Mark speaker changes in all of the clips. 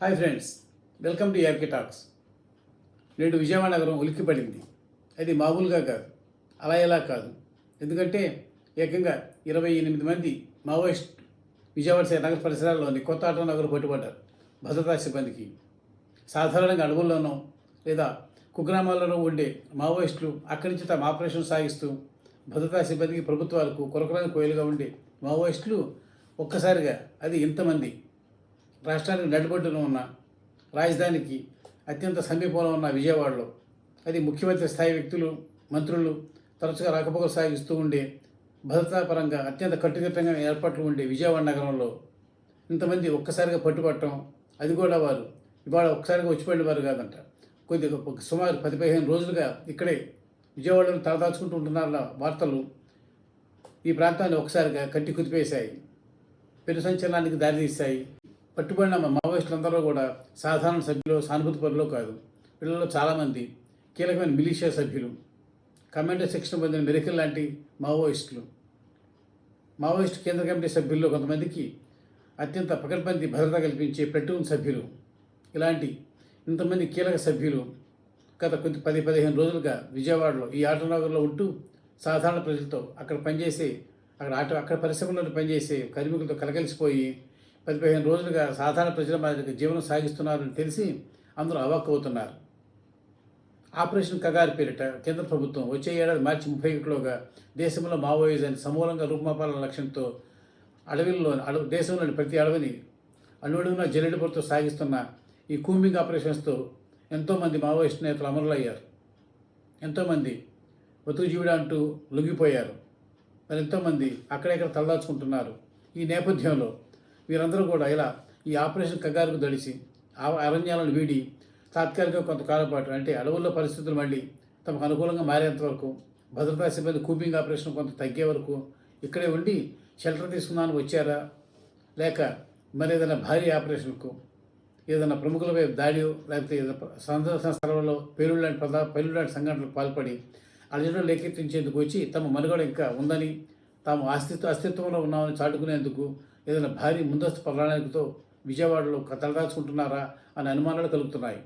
Speaker 1: Hi friends welcome to ARK talks. నేడు విజయవాడ నగరం ఉలిక్కిపడింది. అది మామూలుగా కాదు అలా ఎలా కాదు. ఎందుకంటే ఏకంగా ఇరవై ఎనిమిది మంది మావోయిస్ట్ విజయవాడ నగర పరిసరాల్లోని కొత్త ఆటో నగరం పట్టుబడ్డారు భద్రతా సిబ్బందికి. సాధారణంగా అడవుల్లోనో లేదా కుగ్రామాల్లోనో ఉండే మావోయిస్టులు అక్కడి నుంచి తమ ఆపరేషన్ సాగిస్తూ భద్రతా సిబ్బందికి ప్రభుత్వాలకు కొరకరాని కోయలుగా ఉండే మావోయిస్టులు ఒక్కసారిగా అది ఇంతమంది రాష్ట్రానికి నడిబొడ్డున ఉన్న రాజధానికి అత్యంత సమీపంలో ఉన్న విజయవాడలో. అది ముఖ్యమంత్రి స్థాయి వ్యక్తులు మంత్రులు తరచుగా రాకపోకలు సాగిస్తూ ఉండే భద్రతాపరంగా అత్యంత కట్టుదిట్టంగా ఏర్పాట్లు ఉండే విజయవాడ నగరంలో ఇంతమంది ఒక్కసారిగా పట్టుపట్టడం అది కూడా వారు ఇవాళ ఒక్కసారిగా వచ్చిపోయిన వారు కాదంట. కొద్దిగా సుమారు పది పదిహేను రోజులుగా ఇక్కడే విజయవాడలో తలదాచుకుంటూ ఉంటున్న వార్తలు ఈ ప్రాంతాన్ని ఒకసారిగా కట్టి కుదిపేశాయి పెను సంచలనానికి దారితీశాయి. పట్టుబడిన మా మావోయిస్టులందరూ కూడా సాధారణ సభ్యులు సానుభూతి పరులు కాదు. వీళ్ళలో చాలామంది కీలకమైన మిలిషియా సభ్యులు కమాండో శిక్షణ పొందిన మెరికల్ లాంటి మావోయిస్టులు. మావోయిస్టు కేంద్ర కమిటీ సభ్యుల్లో కొంతమందికి అత్యంత పకడ్బందీ భద్రత కల్పించే ప్లటూన్ సభ్యులు. ఇలాంటి ఇంతమంది కీలక సభ్యులు గత కొద్ది పది పదిహేను రోజులుగా విజయవాడలో ఈ ఆటోనగర్లో ఉంటూ సాధారణ ప్రజలతో అక్కడ పనిచేసే అక్కడ ఆటో అక్కడ పరిశ్రమలో పనిచేసే కార్మికులతో కలగలిసిపోయి పది పదిహేను రోజులుగా సాధారణ ప్రజల మాదిరిగా జీవనం సాగిస్తున్నారని తెలిసి అందరూ అవాక్కవుతున్నారు. ఆపరేషన్ కగారు పేరిట కేంద్ర ప్రభుత్వం వచ్చే ఏడాది మార్చి ముప్పై ఒకటిలోగా దేశంలో మావోయిజాన్ని సమూలంగా రూపుమాపాలన్న లక్ష్యంతో అడవిల్లో అడవి దేశంలోని ప్రతి అడవిని అనువడున జల్లెడపడితో సాగిస్తున్న ఈ కూంబింగ్ ఆపరేషన్స్తో ఎంతోమంది మావోయిస్ట్ నేతలు అమరులయ్యారు. ఎంతోమంది బతుకు అంటూ లొంగిపోయారు. మరి ఎంతోమంది అక్కడెక్కడ తలదాచుకుంటున్నారు. ఈ నేపథ్యంలో వీరందరూ కూడా ఇలా ఈ ఆపరేషన్ కగారుకు దడిసి ఆ అరణ్యాలను వీడి తాత్కాలిక కొంతకాలం పాటు అంటే అడవుల్లో పరిస్థితులు మళ్ళీ తమకు అనుకూలంగా మారేంత వరకు భద్రతా సిబ్బంది కూపింగ్ ఆపరేషన్ కొంత తగ్గే వరకు ఇక్కడే ఉండి షెల్టర్ తీసుకున్నాను వచ్చారా? లేక మరి ఏదైనా భారీ ఆపరేషన్కు ఏదైనా ప్రముఖులపై దాడి లేకపోతే ఏదైనా సందర్శన స్థలంలో పేలుడు లాంటి పద పేలుడు లాంటి సంఘటనలకు పాల్పడి అలజడులు లేకెత్తించేందుకు వచ్చి తమ మనుగడ ఇంకా ఉందని తాము అస్తిత్వ అస్తిత్వంలో ఉన్నామని చాటుకునేందుకు ఏదైనా భారీ ముందస్తు ప్రణాళికతో విజయవాడలో తలదాచుకుంటున్నారా అనే అనుమానాలు కలుగుతున్నాయి.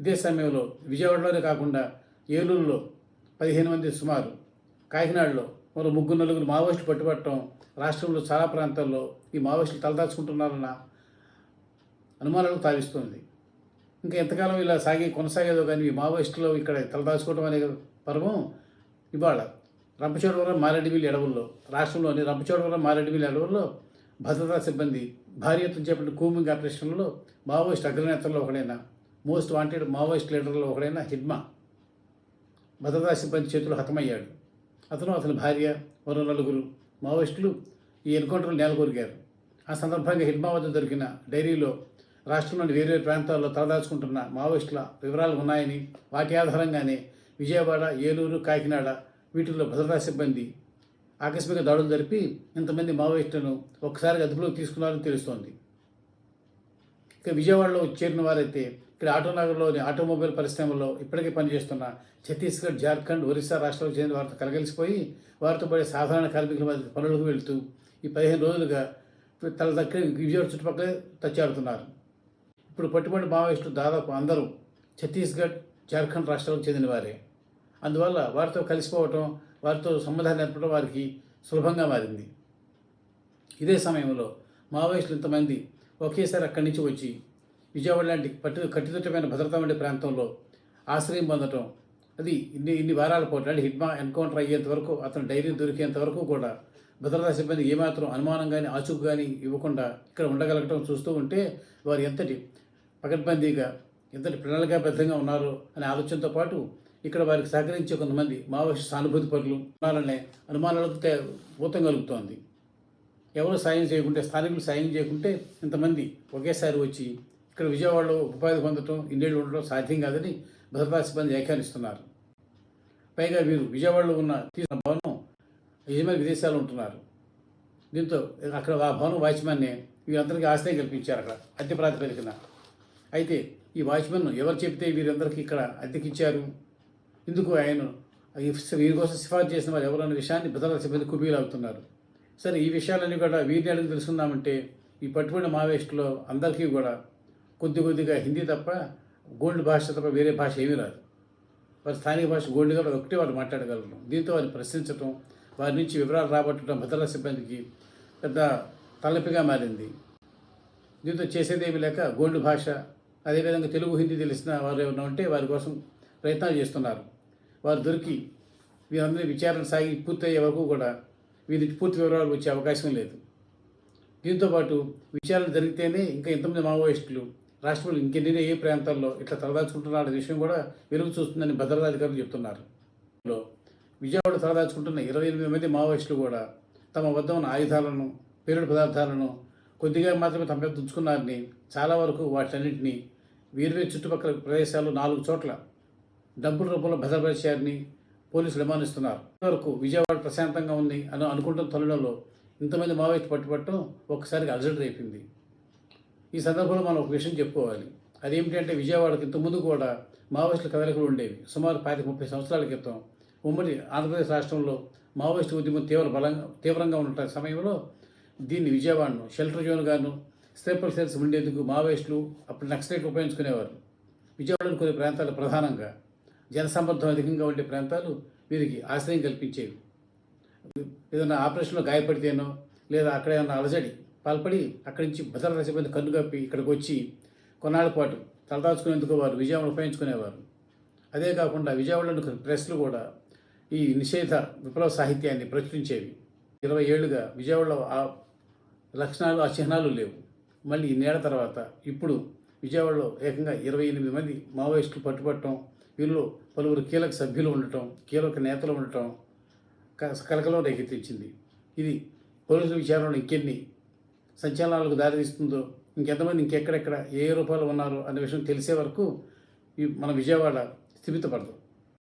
Speaker 1: ఇదే సమయంలో విజయవాడలోనే కాకుండా ఏలూరులో పదిహేను మంది సుమారు కాకినాడలో మరో ముగ్గురు నలుగురు మావోయిస్టులు పట్టుబట్టడం రాష్ట్రంలో చాలా ప్రాంతాల్లో ఈ మావోయిస్టులు తలదాచుకుంటున్నారన్న అనుమానాలు తావిస్తుంది. ఇంకా ఎంతకాలం ఇలా సాగి కొనసాగేదో కానీ ఈ మావోయిస్టులు ఇక్కడ తలదాచుకోవడం అనే పర్వం ఇవాళ రంపచోడవరం మారేడుమిల్లి అడవుల్లో రాష్ట్రంలోని రంపచోడవరం మారేడుమిల్లి అడవుల్లో భద్రతా సిబ్బంది భారీ ఎత్తున చేపట్టిన కూమింగ్ ఆపరేషన్లో మావోయిస్ట్ అగ్రనేతల్లో ఒకడైన మోస్ట్ వాంటెడ్ మావోయిస్ట్ లీడర్లో ఒకడైన హిడ్మా భద్రతా సిబ్బంది చేతులు హతమయ్యాడు. అతను అతని భార్య మరో నలుగురు మావోయిస్టులు ఈ ఎన్కౌంటర్లు నెలకొరిగారు. ఆ సందర్భంగా హిడ్మా వద్ద దొరికిన డైరీలో రాష్ట్రంలోని వేరే ప్రాంతాల్లో తలదాచుకుంటున్న మావోయిస్టుల వివరాలు ఉన్నాయని వాటి ఆధారంగానే విజయవాడ ఏలూరు కాకినాడ వీటిల్లో భద్రతా సిబ్బంది ఆకస్మిక దాడులు జరిపి ఇంతమంది మావోయిస్టులను ఒక్కసారిగా అదుపులోకి తీసుకున్నారని తెలుస్తోంది. ఇక విజయవాడలో చేరిన వారైతే ఇక్కడ ఆటోనగర్లోని ఆటోమొబైల్ పరిశ్రమలో ఇప్పటికే పనిచేస్తున్న ఛత్తీస్గఢ్ జార్ఖండ్ ఒరిస్సా రాష్ట్రాలకు చెందిన వారితో కలగలిసిపోయి వారితో పడే సాధారణ కార్మికుల మధ్య పనులకు వెళ్తూ ఈ పదిహేను రోజులుగా తల దగ్గర విజయవాడ చుట్టుపక్కలే తచ్చాడుతున్నారు. ఇప్పుడు పట్టుబడి మావోయిస్టులు దాదాపు అందరూ ఛత్తీస్గఢ్ జార్ఖండ్ రాష్ట్రాలకు చెందిన వారే. అందువల్ల వారితో కలిసిపోవటం వారితో సంబంధాలు ఏర్పడటం వారికి సులభంగా మారింది. ఇదే సమయంలో మావోయిస్టులు ఇంతమంది ఒకేసారి అక్కడి నుంచి వచ్చి విజయవాడ లాంటి పట్టు కట్టుదిట్టమైన భద్రత ఉండే ప్రాంతంలో ఆశ్రయం పొందటం అది ఇన్ని ఇన్ని వారాల పాటు అంటే హిడ్మా ఎన్కౌంటర్ అయ్యేంత వరకు అతను డైరీ దొరికేంత వరకు కూడా భద్రతా సిబ్బంది ఏమాత్రం అనుమానం కానీ ఆచూకు కానీ ఇవ్వకుండా ఇక్కడ ఉండగలగటం చూస్తూ ఉంటే వారు ఎంతటి పకడ్బందీగా ఎంతటి ప్రణాళికాబద్ధంగా ఉన్నారు అనే ఆలోచనతో పాటు ఇక్కడ వారికి సహకరించే కొంతమంది మావోయిస్ట్ సానుభూతి పరులు ఉన్నారనే అనుమానాలకు తే- ఊతం కలుగుతోంది. ఎవరు సాయం చేయకుంటే స్థానికులు సాయం చేయకుంటే ఇంతమంది ఒకేసారి వచ్చి ఇక్కడ విజయవాడలో ఉపాధి పొందటం ఇన్నేళ్ళు ఉండటం సాధ్యం కాదని భద్రతా సిబ్బంది వ్యాఖ్యానిస్తున్నారు. పైగా వీరు విజయవాడలో ఉన్న తీసిన భవనం యజమాని విదేశాల్లో ఉంటున్నారు. దీంతో అక్కడ ఆ భవనం వాచ్మెన్నే వీరందరికీ ఆశ్రయం కల్పించారు అక్కడ అద్దె ప్రాతిపదికన. అయితే ఈ వాచ్మెన్ ఎవరు చెప్తే వీరందరికీ ఇక్కడ అద్దెకిచ్చారు? ఇందుకు ఆయన? వీరి కోసం సిఫార్సు చేసిన వారు ఎవరన్న విషయాన్ని భద్రతా సిబ్బంది కుబీలవుతున్నారు. సరే ఈ విషయాలన్నీ కూడా వీరిని అడిగి తెలుసుకుందామంటే ఈ పట్టుబడిన మావేస్టులో అందరికీ కూడా కొద్ది కొద్దిగా హిందీ తప్ప గోండు భాష తప్ప వేరే భాష ఏమీ రాదు. వారి స్థానిక భాష గోల్డ్ కాబట్టి ఒకటే వాళ్ళు మాట్లాడగలరు. దీంతో వారిని ప్రశ్నించడం వారి నుంచి వివరాలు రాబట్టడం భద్రతా సిబ్బందికి పెద్ద తలపిగా మారింది. దీంతో చేసేదేమీ లేక గోల్డ్ భాష అదేవిధంగా తెలుగు హిందీ తెలిసిన వారు ఏమైనా ఉంటే వారి కోసం ప్రయత్నాలు చేస్తున్నారు. వారు దొరికి వీరందరి విచారణ సాగి పూర్తయ్యే వరకు కూడా వీరి పూర్తి వివరాలు వచ్చే అవకాశం లేదు. దీంతోపాటు విచారణ జరిగితేనే ఇంకా ఎంతమంది మావోయిస్టులు రాష్ట్రంలో ఇంకెన్ని ఏ ప్రాంతాల్లో ఇట్లా తలదాచుకుంటున్నారనే విషయం కూడా వెలుగు చూస్తుందని భద్రతా అధికారులు చెప్తున్నారు. విజయవాడ తలదాచుకుంటున్న ఇరవై ఎనిమిది మంది మావోయిస్టులు కూడా తమ వద్ద ఉన్న ఆయుధాలను పేరుడు పదార్థాలను కొద్దిగా మాత్రమే తమ మీద ఉంచుకున్నారని చాలా వరకు వాటన్నింటినీ వేర్వేరు చుట్టుపక్కల ప్రదేశాలు నాలుగు చోట్ల డబ్బుల రూపంలో భద్రపరిచారని పోలీసులు అనుమానిస్తున్నారు వరకు విజయవాడ ప్రశాంతంగా ఉంది అని అనుకుంటున్న తరుణంలో ఇంతమంది మావోయిస్ట్ పట్టుబట్టడం ఒక్కసారిగా అలజడి రేపింది. ఈ సందర్భంలో మనం ఒక విషయం చెప్పుకోవాలి. అదేమిటంటే విజయవాడకి ఇంతకుముందు కూడా మావోయిస్టుల కదలికలు ఉండేవి. సుమారు పాతిక ముప్పై సంవత్సరాల క్రితం ఉమ్మడి ఆంధ్రప్రదేశ్ రాష్ట్రంలో మావోయిస్టు ఉద్యమం తీవ్ర బలంగా తీవ్రంగా ఉన్న సమయంలో దీన్ని విజయవాడను షెల్టర్ జోన్గాను స్టేపల్ సెల్స్ ఉండేందుకు మావోయిస్టులు అప్పుడు నక్సలైట్ ఉపయోగించుకునేవారు. విజయవాడలో కొన్ని ప్రాంతాలు ప్రధానంగా జనసంబర్ధం అధికంగా ఉండే ప్రాంతాలు వీరికి ఆశ్రయం కల్పించేవి. ఏదైనా ఆపరేషన్లో గాయపడితేనో లేదా అక్కడ ఏమైనా అలజడి పాల్పడి అక్కడి నుంచి భద్రతా కన్ను కప్పి ఇక్కడికి వచ్చి కొన్నాళ్ళ పాటు తలదాచుకునేందుకు వారు విజయవాడ ఉపయోగించుకునేవారు. అదే కాకుండా విజయవాడలోని కొన్ని ప్రెస్లు కూడా ఈ నిషేధ విప్లవ సాహిత్యాన్ని ప్రచురించేవి. ఇరవై ఏళ్ళుగా విజయవాడలో ఆ లక్షణాలు ఆ చిహ్నాలు లేవు. మళ్ళీ ఈ నేల తర్వాత ఇప్పుడు విజయవాడలో ఏకంగా ఇరవై ఎనిమిది మంది మావోయిస్టులు పట్టుబట్టడం వీళ్ళు పలువురు కీలక సభ్యులు ఉండటం కీలక నేతలు ఉండటం క- కలకలం రేకెత్తించింది. ఇది పోలీసుల విచారణ ఇంకెన్ని సంచలనాలకు దారితీస్తుందో ఇంకెంతమంది ఇంకెక్కడెక్కడ ఏ రూపాయలు ఉన్నారో అనే విషయం తెలిసే వరకు మన విజయవాడ స్థిమితపడదు.